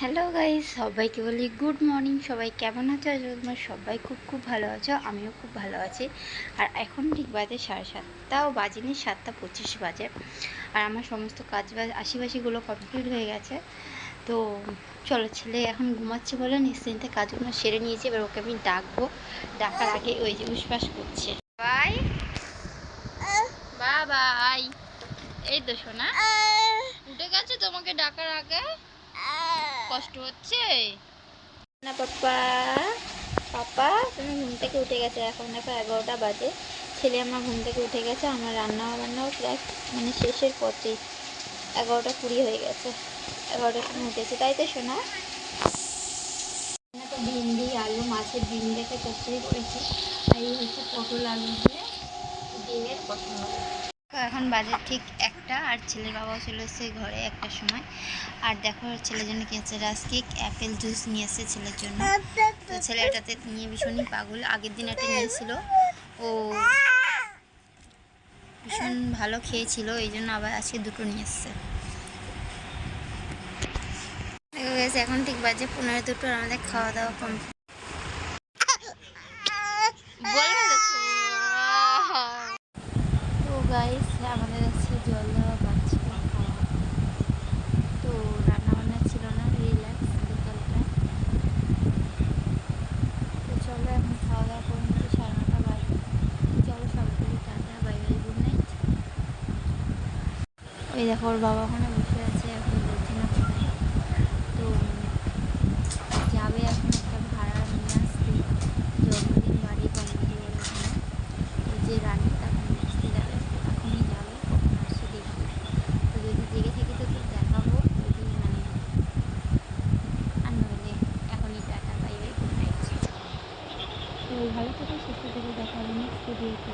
Hello guys, সবাইকে বলি good morning. সবাই কেমন আছো? আজ তোমার সবাই খুব খুব ভালো আছো, আমিও খুব ভালো আছি। আর এখন ঠিক বাজে সাড়ে সাতটাও বাজেনি, সাতটা পঁচিশ বাজে। আর আমার সমস্ত কাজ বাজ আশিপাশিগুলো কমপ্লিট হয়ে গেছে। তো চলো, ছেলে এখন ঘুমাচ্ছে বলে নিশ্চিন্তে কাজগুলো সেরে নিয়েছি, এবার ওকে আমি ডাকবো। ডাকার আগে ওই যে উসপাস করছে। বাই। বাই এই তো শোনা উঠে গেছে তোমাকে ডাকার আগে? কষ্ট হচ্ছে? না পাপা পাপা তুমি ঘুম থেকে উঠে গেছে এখন দেখো এগারোটা বাজে। ছেলে আমার ঘুম থেকে উঠে গেছে আমার রান্না বান্নাও প্রায় মানে শেষের পথে এগারোটা কুড়ি হয়ে গেছে এগারোটার সময় উঠেছে। তাই তো শোনা তো ভিন্ডি আলু মাছের ডিম রেখে চচ্চড়ি করেছি। আর এই হচ্ছে পটল আলু দিয়ে ডিমের তো এখন বাজে ঠিক একটা, আর ছেলের বাবাও চলে এসেছে ঘরে একটার সময়। আর দেখো, ছেলের জন্য কিনেছে রাস্কিক অ্যাপেল জুস নিয়ে এসেছে ছেলের জন্য। তো ছেলে এটাতে নিয়ে ভীষণই পাগল। আগের দিন একটা নিয়েছিল ও ভীষণ ভালো খেয়েছিল, এই জন্য আবার আজকে দুটো নিয়ে এসছে। এখন ঠিক বাজে পনেরো দুটো আমাদের খাওয়া দাওয়া কমপ্লিট তো তো গাইস আমাদের আছে জল দেওয়া বাচ্চা খাওয়া। তো রান্না বান্না ছিল না রিল্যাক্স বিকালটা তো চলো এখন খাওয়া দাওয়া করে নিচ্ছি, সাড়ে নটা বাজে। চলো সবাই tata bye bye good night ওই দেখো, ওর বাবা ওখানে বসে আছে, এখন বলছি না তো যাবে এখন একটা ভাড়া নিয়ে আসতে। জন্মদিন বাড়ি ওই যে রানী তখন আসতে যাবে এখনই যাবে কখন আসে দেখব তো যদি জেগে থেকে তো তোর দেখাবো যদি মানে আর নইলে এখনই tata bye bye good night তো ভালো থেকে সুস্থ থেকে দেখা হবে নেক্সট ভিডিওতে